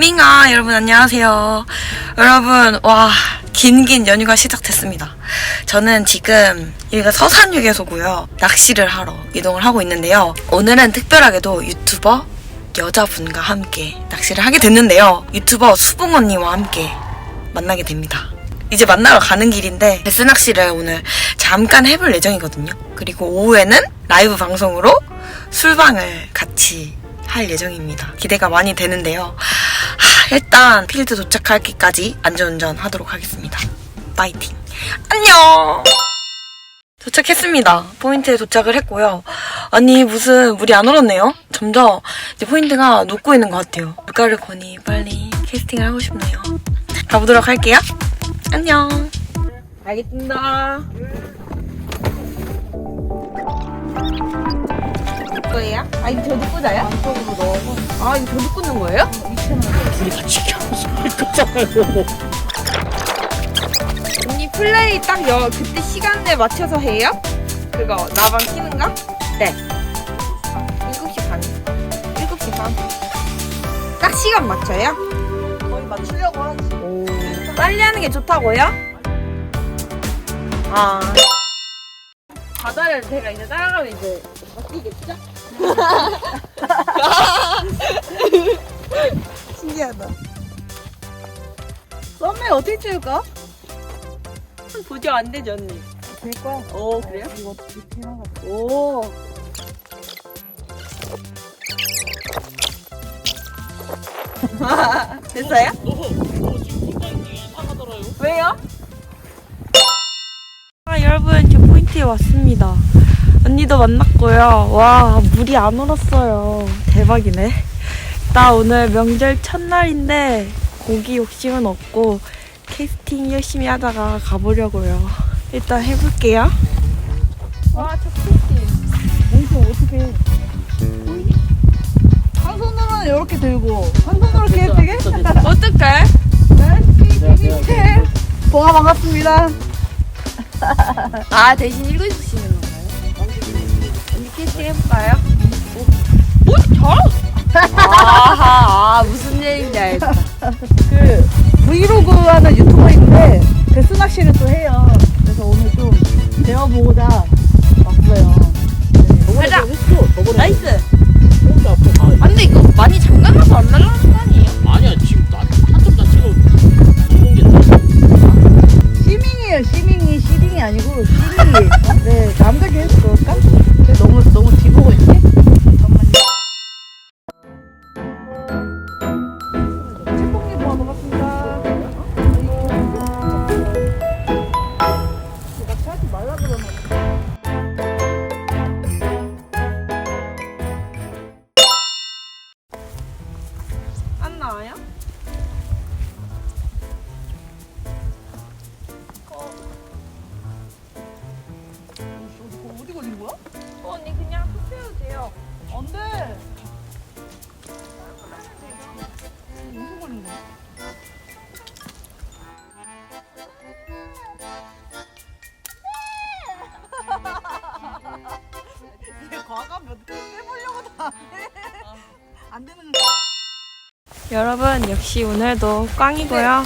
밍아 여러분 안녕하세요. 여러분 와 긴긴 연휴가 시작됐습니다. 저는 지금 여기가 서산유계소고요. 낚시를 하러 이동을 하고 있는데요. 오늘은 특별하게도 유튜버 여자분과 함께 낚시를 하게 됐는데요. 유튜버 수봉 언니와 함께 만나게 됩니다. 이제 만나러 가는 길인데 베스 낚시를 오늘 잠깐 해볼 예정이거든요. 그리고 오후에는 라이브 방송으로 술방을 같이 할 예정입니다. 기대가 많이 되는데요. 하, 일단 필드 도착하기까지 안전운전 하도록 하겠습니다. 파이팅. 안녕! 도착했습니다. 포인트에 도착을 했고요. 아니 무슨 물이 안 얼었네요. 점점 이제 포인트가 녹고 있는 것 같아요. 물가를 보니 빨리 캐스팅을 하고 싶네요. 가보도록 할게요. 안녕. 알겠습니다. 거예요? 아 이거 저도 꽂아요? 안쪽으로 넣어서. 아 이거 저도 꽂는 거예요? 둘이 같이 켜서 있잖아요. 언니 플레이 딱 여, 그때 시간에 맞춰서 해요? 그거 나방 키는 거? 네. 7시 반. 7시 반. 딱 시간 맞춰요? 거의 맞추려고 하지. 오. 빨리 하는 게 좋다고요? 아. 바다를 제가 이제 따라가면 이제 바뀌겠죠? 신기하다. 썸네 어떻게 찍을까? 보조 안 되죠 언니? 될 거야. 오 그래요? 이거 디테일한 거. 오. 됐어요? 왜요? 아 여러분 저 포인트에 왔습니다. 언니도 만났고요. 와 물이 안 얼었어요. 대박이네. 나 오늘 명절 첫날인데 고기 욕심은 없고 캐스팅 열심히 하다가 가보려고요. 일단 해볼게요. 와, 첫 캐스팅. 엄청 어떻게 해? 한 손으로는 이렇게 들고 한 손으로 이렇게 되게 어떡해? 네. 봉아 반갑습니다. 아, 대신 읽어주시는 캐스팅 해볼까요? 오, 잘하 아하, 아, 무슨 얘기인지 알겠다. 그 브이로그 하는 유튜버인데 나와요? 여러분 역시 오늘도 꽝이고요.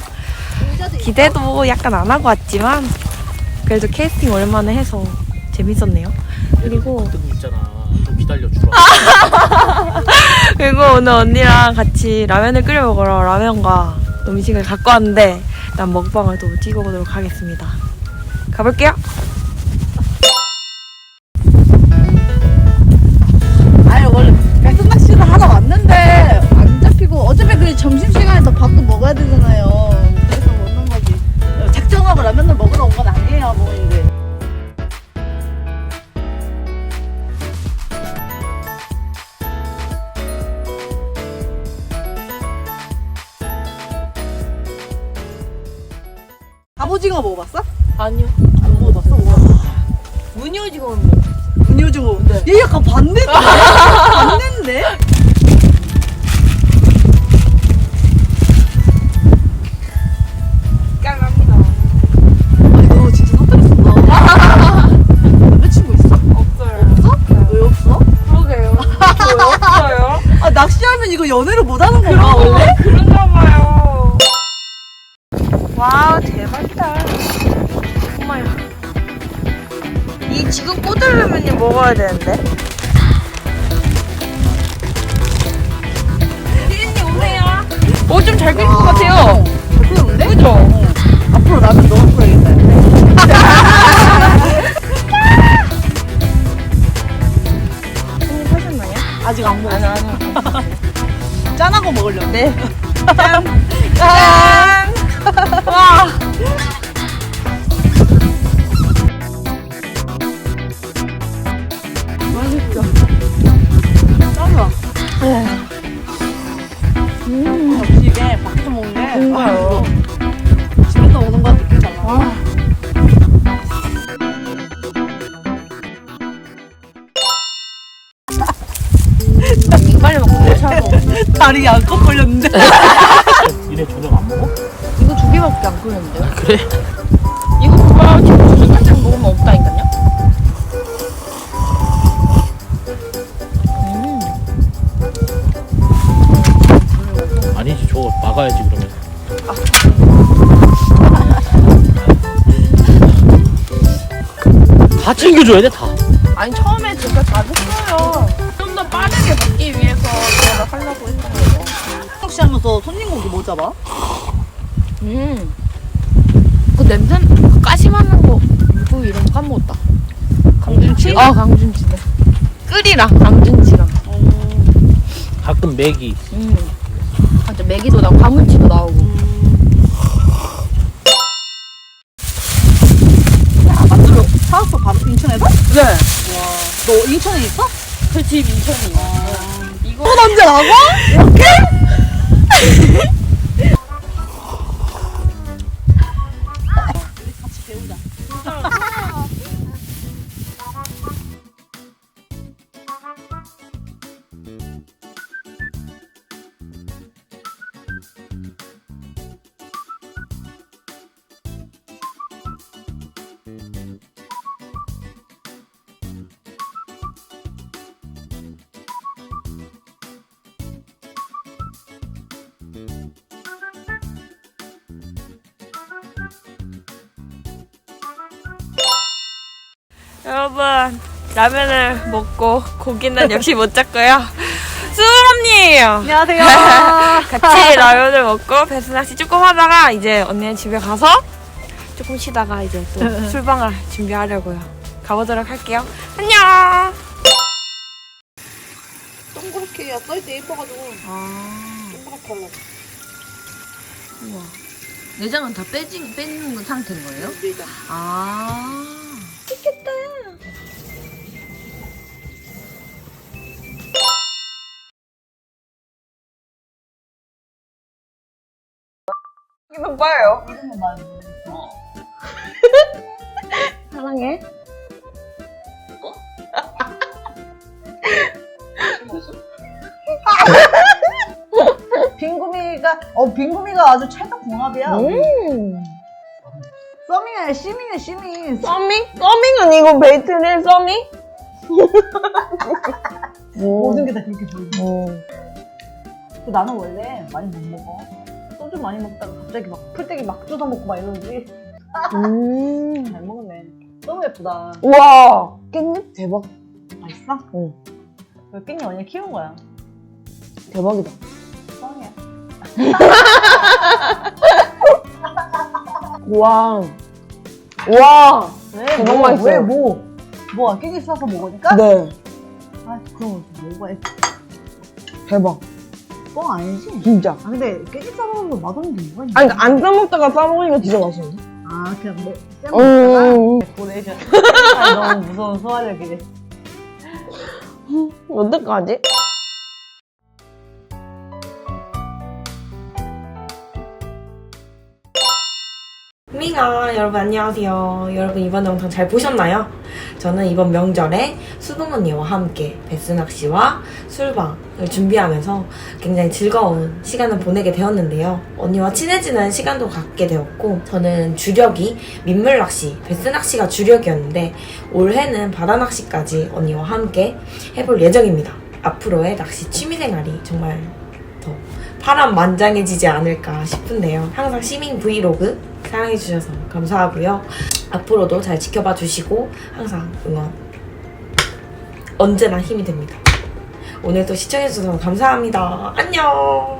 기대도 약간 안 하고 왔지만 그래도 캐스팅 오랜만에 해서 재밌었네요. 그리고 주라. 그리고 오늘 언니랑 같이 라면을 끓여 먹으러 라면과 음식을 갖고 왔는데 일단 먹방을 또 찍어보도록 하겠습니다. 가볼게요. 갑오징어 먹어봤어? 아니요. 안 먹어봤어? 무늬오징어는 뭐? 분유징어. 얘 약간 반대. 반대인데? 깔랍니다. 아니 너 진짜 삿다리 쓴다. 남자친구 있어? 없어요. 없어? 왜 없어? 그러게요. 저 없어요. 아 낚시하면 이거 연애를 못하는 건가 원래? 그 런가 피디님 먹어야 되는데. 피디님 오세요. 오, 좀잘 끓인 것 같아요. 그런데? 그죠? 앞으로 라면 너무 끓여야겠다. 손님? 아직 안 먹었어. 아니, 아니. 짠하고 먹으려고. 네. 짠! 짠! 와! 음, 역시 이게 밖에서 먹는 게. 뭔가요? 아, 집에서 오는 거 느끼잖아. 빨리 먹고 내셔도. 다리 양껏 걸렸는데. 이래 저녁 안 먹어? 이거 두 개밖에 안 끓였는데요? 그래? 챙겨줘야 돼 다. 아니 처음에 제가 다 했어요. 좀 더 빠르게 먹기 위해서 제가 하려고 했던 거예요. 혹시 하면서 손님 고기 뭐 잡아? 음. 그 냄새, 그 맡는 거, 누구 이름 까먹었다. 강준치? 아, 강준치네. 끓이랑 강준치랑. 가끔 맥이 음. 맞아, 메기도 나오고, 가문치도 나오고. 야, 만들어. 바로 인천에서? 네. 너 인천에 있어? 그 집 인천이에요. 이거. 또 남자라고? 이렇게? 같이 배우자. 여러분, 라면을 먹고 고기는 역시 못 잡고요. 수은언니예요 안녕하세요. 같이 라면을 먹고 배스낚시 조금 하다가 이제 언니네 집에 가서 조금 쉬다가 이제 또 술방을 준비하려고요. 가보도록 할게요. 안녕! 동그랗게 써있대 예뻐가지고. 아, 동그랗게 하려고. 우와. 내장은 다 빼진, 빼는 상태인 거예요? 내장. 아. 이건 봐요. 이름은 말 사랑해. 빙구미가, 어, 빙구미가 아주 찰떡 궁합이야. 음. 써밍이야, 시밍이야, 시밍. 서밍? 서밍은 이거 베이트네, 서밍? 모든 게 다 그렇게 보이고. 오. 그 나는 원래 많이 못 먹어. 소주 많이 먹다가 갑자기 막 풀떼기 막 뜯어 먹고 막 이러지. 음. 잘 먹었네. 너무 예쁘다. 우와. 깻잎 대박. 맛있어? 응. 왜 깻잎 언니 키운 거야? 대박이다. 썸이야. 우와. 우와. 왜? 대박 뭐, 맛있어요. 왜 뭐? 뭐야 깻잎 싸서 먹으니까? 네. 아 그럼 먹어야지. 대박. 뻥 아니지? 진짜. 아 근데 깻잎 싸 먹으면 맛없는 게 뭐가 있냐? 아니, 그러니까 안 싸먹다가 싸먹으니까 진짜 맛있는데? 아 그냥 뭐쌤 음. 먹다가 보내줘. 아, 너무 무서운 소화력이래. 어떡하지? 미가 여러분 안녕하세요. 여러분 이번 영상 잘 보셨나요? 저는 이번 명절에 수봉 언니와 함께 베스낚시와 술방을 준비하면서 굉장히 즐거운 시간을 보내게 되었는데요. 언니와 친해지는 시간도 갖게 되었고 저는 주력이 민물낚시, 베스낚시가 주력이었는데 올해는 바다낚시까지 언니와 함께 해볼 예정입니다. 앞으로의 낚시 취미생활이 정말 더 파란만장해지지 않을까 싶은데요. 항상 시민 브이로그 사랑해 주셔서 감사하고요. 앞으로도 잘 지켜봐 주시고 항상 응원 언제나 힘이 됩니다. 오늘도 시청해주셔서 감사합니다. 안녕!